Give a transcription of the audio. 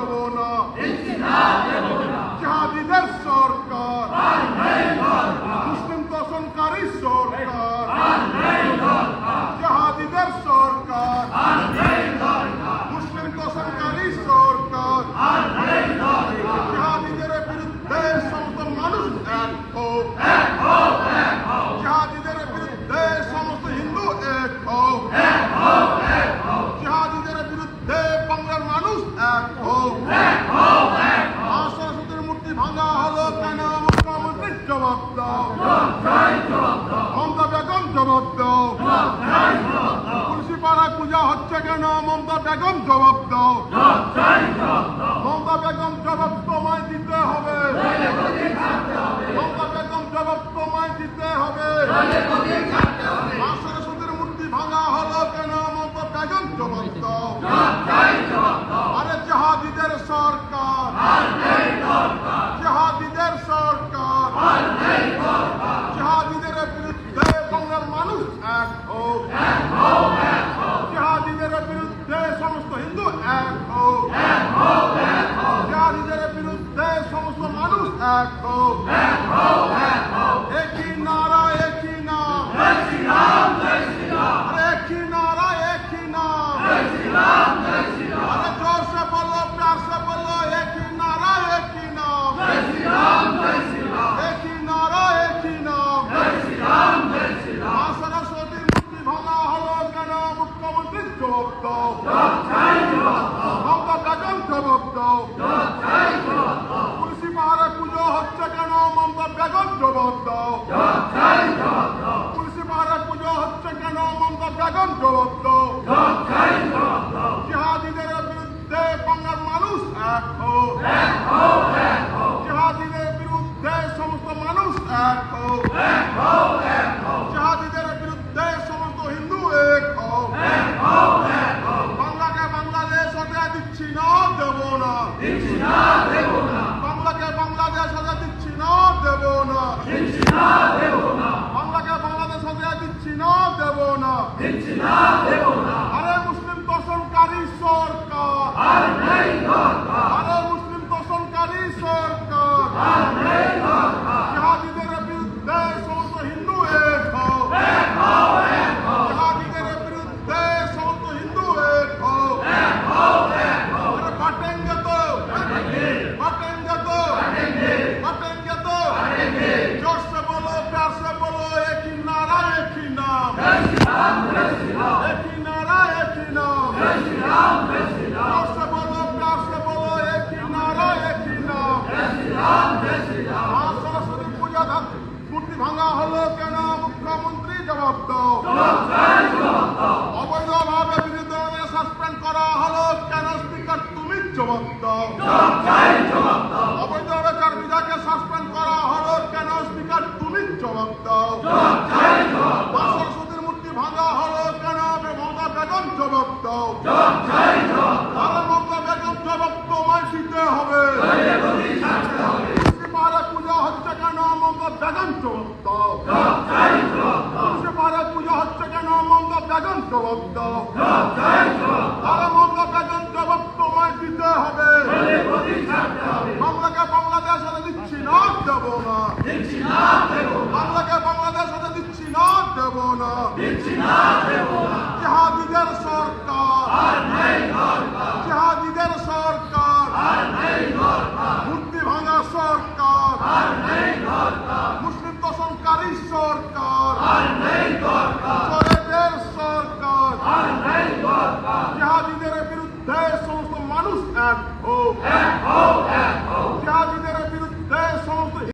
দেব না জাহাদিদের সরকার। মুসলিম দর্শনকারী সরকার। জাহাদিদের সরকার। মুসলিম দর্শনকারী সরকার। জাহাদিদের বিরুদ্ধে সমস্ত মানুষ এক হোক দাও মমতা বেগম জবাব দাও তুলসী পাড়ায় পূজা হচ্ছে কেন মমতা বেগম জবাব দাও মমতা বেগম জবাব তোমায় দিতে হবে মমতা বেগম জবাব তোমায় দিতে হবে মা সরস্বতীর মূর্তি ভাঙা হলো কেন মমতা বেগম জবাব দাও আরে জাহাদিদের সরকার জাহাদিদের সরকার জাহাদিদের বিরুদ্ধে বাংলার মানুষ এক হোক জাহাদিদের বিরুদ্ধে সমস্ত হিন্দু এক হোক জাহাদিদের বিরুদ্ধে সমস্ত মানুষ এক হোক মমতা বেগম জবাব দাও তুলসী পাহাড়ে পুজো হচ্ছে কেন? মমতা বেগম জবাব দাও তুলসী পাহাড়ে পুজো হচ্ছে কেন? মমতা বেগম জবাব দাও জিহাদিদের বিরুদ্ধে বাংলার মানুষ এক হোক। জিহাদিদের বিরুদ্ধে সমস্ত মানুষ এক হোক জিহাদিদের বিরুদ্ধে সমস্ত হিন্দু এক হোক বাংলাকে বাংলাদেশ হতে দিচ্ছি না দেব না। বাংলাকে বাংলাদেশ দিচ্ছি না, দেব না। বাংলাকে বাংলাদেশ দিচ্ছি না, দেব না। আরে দাও অবৈধভাবে বিরোধী সাসপেন্ড করা হলো কেন স্পিকার, তুমি জবাব দাও। অবৈধভাবে চার বিধাকে সাসপেন্ড করা হলো কেন স্পিকার, তুমি জবাব দাও। সরস্বতীর মূর্তি ভাঙা হলো কেন মমতা বেগম জবাব দাও। মমতা বেগম জবাব তোমায় হবে তুলসী পাহাড়ে পূজা হচ্ছে কেন মমতা বেগম জবাব দাও তুলসী পাহাড়ে পূজা হচ্ছে কেন মমতা বেগম জবাব দাও আরে মমতা বেগম জবাব তোমায় দিতে হবে বাংলাকে বাংলাদেশ হতে দিচ্ছি না দেব না বাংলাকে বাংলাদেশ হতে দিচ্ছি না দেব না জাহাদিদের সরকার জাহাদিদের সরকার মূর্তি ভাঙা সরকার মুসলিম দর্শনকারী সরকার চোরেদের সরকার জাহাদিদের বিরুদ্ধে